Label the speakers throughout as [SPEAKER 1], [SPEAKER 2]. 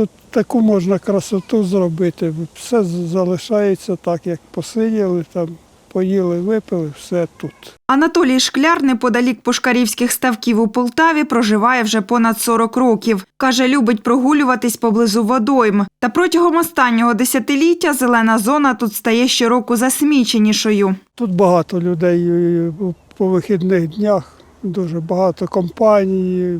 [SPEAKER 1] тут таку можна красоту зробити. Все залишається так, як посиділи, там, поїли, випили, все тут.
[SPEAKER 2] Анатолій Шкляр неподалік Пушкарівських ставків у Полтаві проживає вже понад 40 років. Каже, любить прогулюватись поблизу водойм. Та протягом останнього десятиліття зелена зона тут стає щороку засміченішою.
[SPEAKER 1] Тут багато людей по вихідних днях, дуже багато компаній,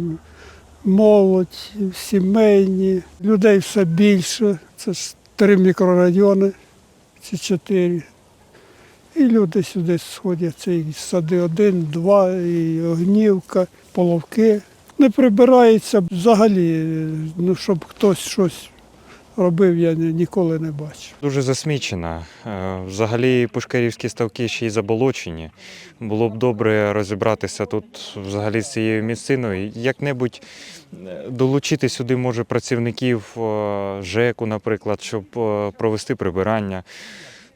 [SPEAKER 1] молодь, сімейні. Людей все більше. Це ж три мікрорайони, ці чотири. І люди сюди сходяться, і сади один, два, і огнівка, половки. Не прибирається взагалі, ну, щоб хтось щось робив, я ніколи не бачив.
[SPEAKER 3] Дуже засмічена. Е, Взагалі пушкарівські ставки ще й заболочені. Було б добре розібратися тут взагалі з цією місциною. Як-небудь е, долучити сюди може працівників е, ЖЕКу, наприклад, щоб провести прибирання.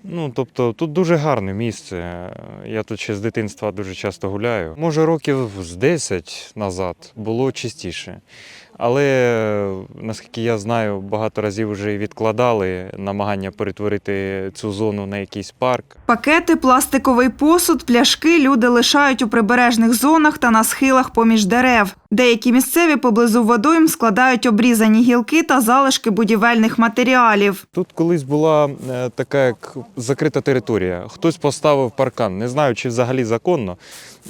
[SPEAKER 3] Ну, тобто тут дуже гарне місце. Я тут ще з дитинства дуже часто гуляю. Може, років з 10 назад було чистіше. Але наскільки я знаю, багато разів вже відкладали намагання перетворити цю зону на якийсь парк.
[SPEAKER 2] Пакети, пластиковий посуд, пляшки люди лишають у прибережних зонах та на схилах поміж дерев. Деякі місцеві поблизу водойм складають обрізані гілки та залишки будівельних матеріалів.
[SPEAKER 3] Тут колись була е, така як закрита територія. Хтось поставив паркан, не знаю, чи взагалі законно.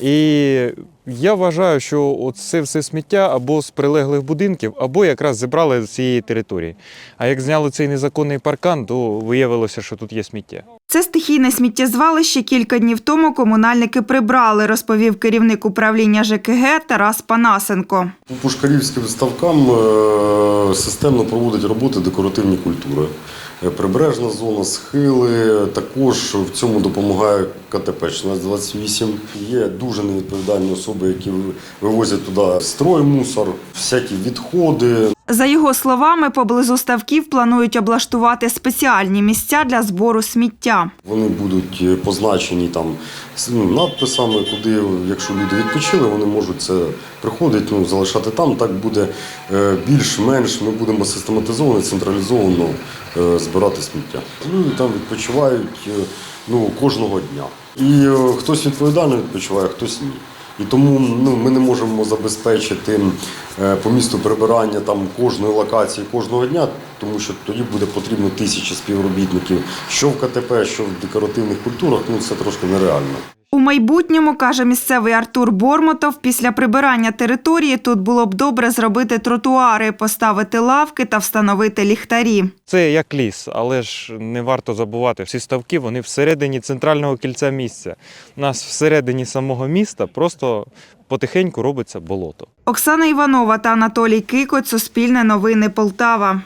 [SPEAKER 3] І я вважаю, що це все сміття або з прилеглих будинків, або якраз зібрали з цієї території. А як зняли цей незаконний паркан, то виявилося, що тут є сміття.
[SPEAKER 2] Це стихійне сміттєзвалище кілька днів тому комунальники прибрали, розповів керівник управління ЖКГ Тарас Панасенко.
[SPEAKER 4] По пушкарівським ставкам е, системно проводить роботи декоративні культури. Е, Прибережна зона, схили. Також в цьому допомагає КТП 1628. Є дуже невідповідальні особи, які вивозять туди строй, мусор, всякі відходи,
[SPEAKER 2] За його словами, поблизу ставків планують облаштувати спеціальні місця для збору сміття.
[SPEAKER 4] Вони будуть е, позначені там ну, надписами, куди, якщо люди відпочили, вони можуть це приходити, ну, залишати там. Так буде е, більш-менш ми будемо систематизовано, централізовано е, збирати сміття. Люди там відпочивають ну, кожного дня. І хтось відповідально відпочиває, хтось ні. І тому ну, ми не можемо забезпечити е, по місту прибирання там кожної локації кожного дня, тому що тоді буде потрібно тисячі співробітників, що в КТП, що в декоративних культурах. Ну це трошки нереально.
[SPEAKER 2] Майбутньому, каже місцевий Артур Бормотов, після прибирання території тут було б добре зробити тротуари, поставити лавки та встановити ліхтарі.
[SPEAKER 3] Це як ліс, але ж не варто забувати, всі ставки вони всередині центрального кільця місця. У нас всередині самого міста просто потихеньку робиться болото.
[SPEAKER 2] Оксана Іванова та Анатолій Кикоць, Суспільне новини Полтава.